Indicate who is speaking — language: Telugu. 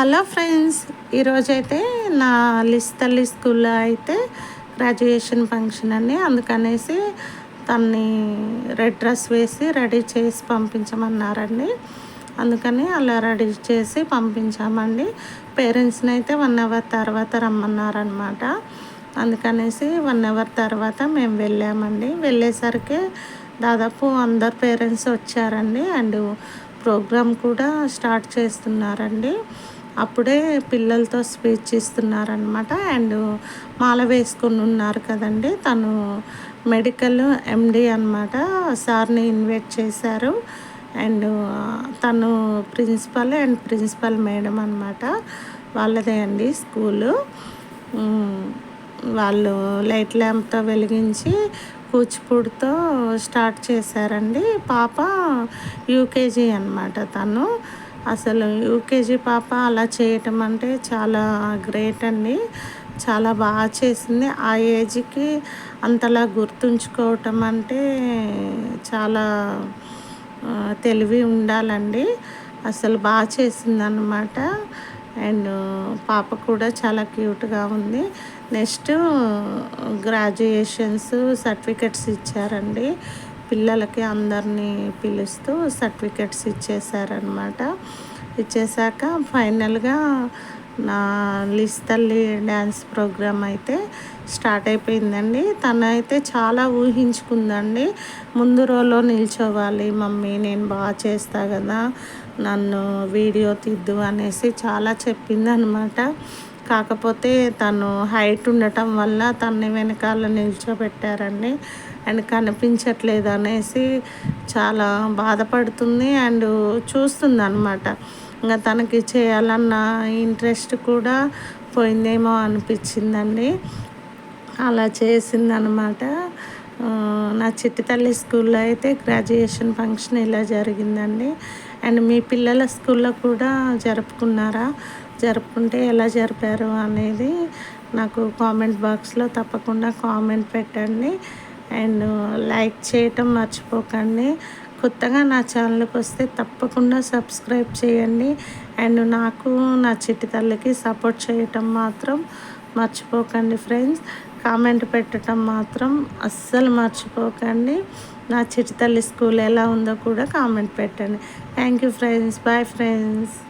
Speaker 1: హలో ఫ్రెండ్స్ ఈరోజైతే నా లిస్ట్ తల్లి స్కూల్లో అయితే గ్రాడ్యుయేషన్ ఫంక్షన్ అండి. అందుకనేసి తన్ని రెడ్ డ్రెస్ వేసి రెడీ చేసి పంపించమన్నారండి. అందుకని అలా రెడీ చేసి పంపించామండి. పేరెంట్స్ని అయితే వన్ అవర్ తర్వాత రమ్మన్నారనమాట అందుకనేసి వన్ అవర్ తర్వాత మేము వెళ్ళామండి. వెళ్ళేసరికి దాదాపు అందరు పేరెంట్స్ వచ్చారండి. అండ్ ప్రోగ్రామ్ కూడా స్టార్ట్ చేస్తున్నారండి. అప్పుడే పిల్లలతో స్పీచ్ ఇస్తున్నారనమాట అండ్ మాల వేసుకొని ఉన్నారు కదండి. తను మెడికల్ ఎండి అనమాట సార్ని ఇన్వైట్ చేశారు. అండ్ తను ప్రిన్సిపల్ అండ్ ప్రిన్సిపల్ మేడం అనమాట వాళ్ళదే అండి స్కూలు. వాళ్ళు లైట్ ల్యాంప్తో వెలిగించి కూచిపూడితో స్టార్ట్ చేశారండి. పాప యూకేజీ అనమాట తను. అసలు యూకేజీ పాప అలా చేయటం అంటే చాలా గ్రేట్ అండి. చాలా బాగా చేసింది. ఆ ఏజ్కి అంతలా గుర్తుంచుకోవటం అంటే చాలా తెలివి ఉండాలండి. అసలు బాగా చేసింది అనమాట అండ్ పాప కూడా చాలా క్యూట్గా ఉంది. నెక్స్ట్ గ్రాడ్యుయేషన్స్ సర్టిఫికెట్స్ ఇచ్చారండి. పిల్లలకి అందరినీ పిలుస్తూ సర్టిఫికెట్స్ ఇచ్చేసారనమాట ఇచ్చేసాక ఫైనల్గా నా లిస్ తల్లి డ్యాన్స్ ప్రోగ్రామ్ అయితే స్టార్ట్ అయిపోయిందండి. తను అయితే చాలా ఊహించుకుందండి. ముందు రోలో నిల్చోవాలి మమ్మీ నేను బాగా చేస్తా కదా నన్ను వీడియో తీద్దు అనేసి చాలా చెప్పింది అనమాట కాకపోతే తను హైట్ ఉండటం వల్ల తన్ని వెనకాల నిల్చోబెట్టారండి. అండ్ కనిపించట్లేదు అనేసి చాలా బాధపడుతుంది అండ్ చూస్తుంది అనమాట ఇంకా తనకి చేయాలన్న ఇంట్రెస్ట్ కూడా పోయిందేమో అనిపించిందండి. అలా చేసిందనమాట నా చిట్టి తల్లి స్కూల్లో అయితే గ్రాడ్యుయేషన్ ఫంక్షన్ ఇలా జరిగిందండి. అండ్ మీ పిల్లల స్కూల్లో కూడా జరుపుకున్నారా? జరుపుకుంటే ఎలా జరిపారు అనేది నాకు కామెంట్ బాక్స్లో తప్పకుండా కామెంట్ పెట్టండి. అండ్ లైక్ చేయటం మర్చిపోకండి. కొత్తగా నా ఛానల్కి వస్తే తప్పకుండా సబ్స్క్రైబ్ చేయండి. అండ్ నాకు నా చిట్టి తల్లికి సపోర్ట్ చేయటం మాత్రం మర్చిపోకండి ఫ్రెండ్స్. కామెంట్ పెట్టడం మాత్రం అస్సలు మర్చిపోకండి. నా చిట్టి తల్లి స్కూల్ ఎలా ఉందో కూడా కామెంట్ పెట్టండి. Thank you friends. Bye friends.